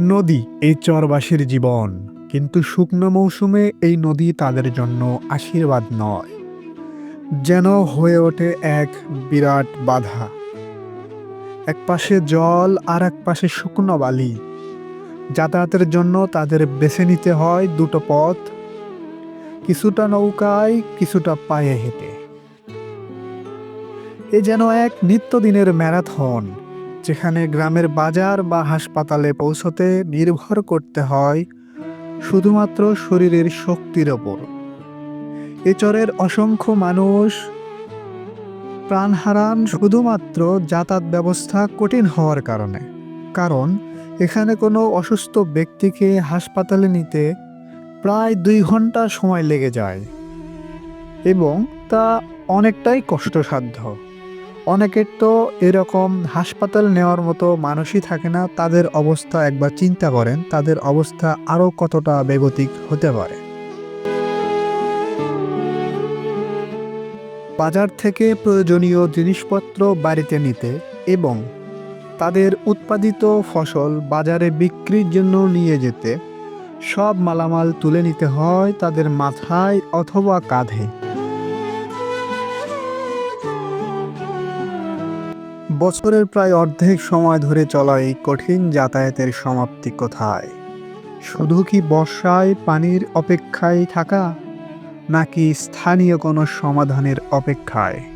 নদী, এই চরবাসীর জীবন। কিন্তু শুকনো মৌসুমে এই নদী তাদের জন্য আশীর্বাদ নয়। যেন হয়ে ওঠে এক বিরাট বাধা। এক পাশে জল আর এক পাশে শুকনো বালি। যাতায়াতের জন্য তাদের বেছে নিতে হয় দুটো পথ। কিছুটা নৌকায়, কিছুটা পায়ে হেঁটে। এ যেন এক নিত্যদিনের ম্যারাথন। যেখানে গ্রামের বাজার বা হাসপাতালে পৌঁছতে নির্ভর করতে হয়, শুধুমাত্র শরীরের শক্তির ওপর। এ চরের অসংখ্য মানুষ প্রাণ হারান শুধুমাত্র যাতায়াত ব্যবস্থা কঠিন হওয়ার কারণে। কারণ, এখানে কোনো অসুস্থ ব্যক্তিকে হাসপাতালে নিতে প্রায় দুই ঘণ্টা সময় লেগে যায় এবং তা অনেকটাই কষ্টসাধ্য। অনেকের তো এরকম হাসপাতাল নেওয়ার মতো মানুষই থাকে না, তাদের অবস্থা একবার চিন্তা করেন, তাদের অবস্থা আরও কতটা বেগতিক হতে পারে। বাজার থেকে প্রয়োজনীয় জিনিসপত্র বাড়িতে নিতে এবং তাদের উৎপাদিত ফসল বাজারে বিক্রির জন্য নিয়ে যেতে, সব মালামাল তুলে নিতে হয় তাদের মাথায় অথবা কাঁধে। বছরের প্রায় অর্ধেক সময় ধরে চলা এই কঠিন যাতায়াতের সমাপ্তি কোথায়? শুধু কি বর্ষায় পানির অপেক্ষায় থাকা, নাকি স্থানীয় কোনো সমাধানের অপেক্ষায়?